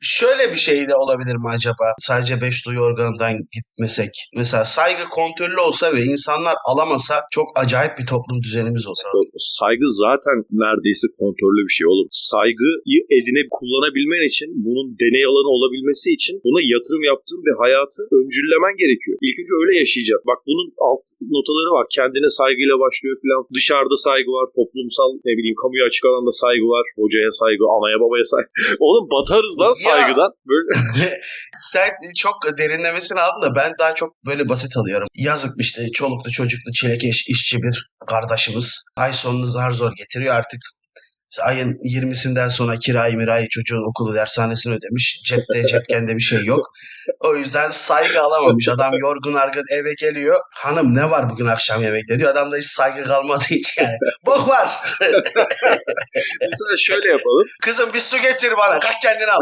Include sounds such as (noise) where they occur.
Şöyle bir şey de olabilir mi acaba? Sadece beş duyu organından gitmesek. Mesela saygı kontrollü olsa ve insanlar alamasa çok acayip bir toplum düzenimiz olsa. Saygı zaten neredeyse kontrollü bir şey oğlum. Saygıyı eline kullanabilmen için bunun deney alanı olabilmesi için buna yatırım yaptığın bir hayatı öncüllemen gerekiyor. İlk önce öyle yaşayacak. Bak bunun alt notaları var. Kendine saygıyla başlıyor filan. Dışarıda saygı var. Toplumsal ne bileyim kamuya açık alanda saygı var. Hocaya saygı, anaya babaya saygı. (laughs) Oğlum batarız lan. Saygıdan. Böyle (laughs) Sen çok derinlemesine aldın da ben daha çok böyle basit alıyorum. Yazık işte çoluklu çocuklu çilekeş işçi bir kardeşimiz. Ay sonunu zar zor getiriyor artık. işte ayın 20'sinden sonra kirayı mirayı çocuğun okulu dershanesini ödemiş. Cepte cepkende bir şey yok. O yüzden saygı alamamış. Adam yorgun argın eve geliyor. Hanım ne var bugün akşam yemekte diyor. Adamda hiç saygı kalmadığı için yani. Bok var. (laughs) mesela şöyle yapalım. Kızım bir su getir bana. Kalk kendini al.